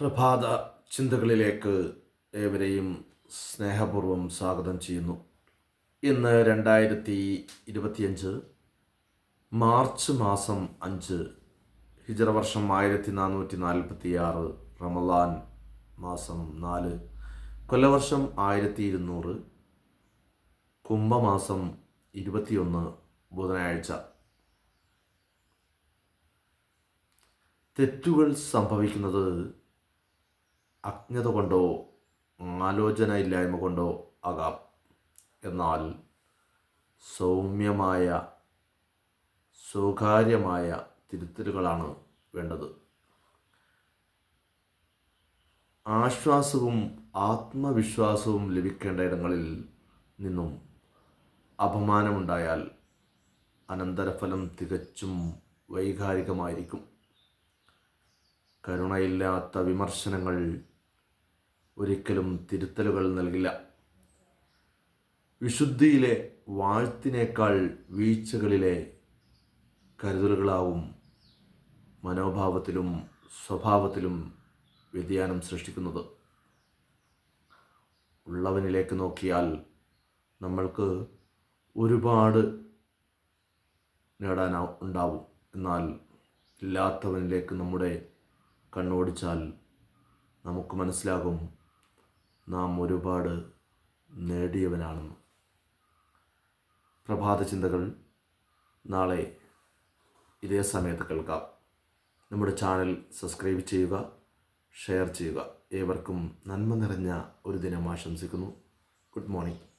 പ്രഭാത ചിന്തകളിലേക്ക് ഏവരെയും സ്നേഹപൂർവം സ്വാഗതം ചെയ്യുന്നു. ഇന്ന് രണ്ടായിരത്തി ഇരുപത്തിയഞ്ച് മാർച്ച് മാസം അഞ്ച് ഹിജറ വർഷം ആയിരത്തി നാനൂറ്റി നാൽപ്പത്തി ആറ് റമലാൻ മാസം നാല് കൊല്ലവർഷം ആയിരത്തി ഇരുന്നൂറ് കുംഭമാസം ഇരുപത്തിയൊന്ന് ബുധനാഴ്ച. തെറ്റുകൾ സംഭവിക്കുന്നത് അജ്ഞത കൊണ്ടോ ആലോചന ഇല്ലായ്മ കൊണ്ടോ ആകാം. എന്നാൽ സൗമ്യമായ സ്വകാര്യമായ തിരുത്തലുകളാണ് വേണ്ടത്. ആശ്വാസവും ആത്മവിശ്വാസവും ലഭിക്കേണ്ട ഇടങ്ങളിൽ നിന്നും അപമാനമുണ്ടായാൽ അനന്തരഫലം തികച്ചും വൈകാരികമായിരിക്കും. കരുണയില്ലാത്ത വിമർശനങ്ങൾ ഒരിക്കലും തിരുത്തലുകൾ നൽകില്ല. വിശുദ്ധിയിലെ വാഴ്ത്തിനേക്കാൾ വീഴ്ചകളിലെ കരുതലുകളാവും മനോഭാവത്തിലും സ്വഭാവത്തിലും വ്യതിയാനം സൃഷ്ടിക്കുന്നത്. ഉള്ളവനിലേക്ക് നോക്കിയാൽ നമ്മൾക്ക് ഒരുപാട് നേടാൻ ഉണ്ടാവും. എന്നാൽ ഇല്ലാത്തവനിലേക്ക് നമ്മുടെ കണ്ണോടിച്ചാൽ നമുക്ക് മനസ്സിലാകും നാം ഒരുപാട് നേടിയവനാണെന്ന്. പ്രഭാത ചിന്തകൾ നാളെ ഇതേ സമയത്ത് കേൾക്കാം. നമ്മുടെ ചാനൽ സബ്സ്ക്രൈബ് ചെയ്യുക ഷെയർ ചെയ്യുക. ഏവർക്കും നന്മ നിറഞ്ഞ ഒരു ദിനം ആശംസിക്കുന്നു. Good morning.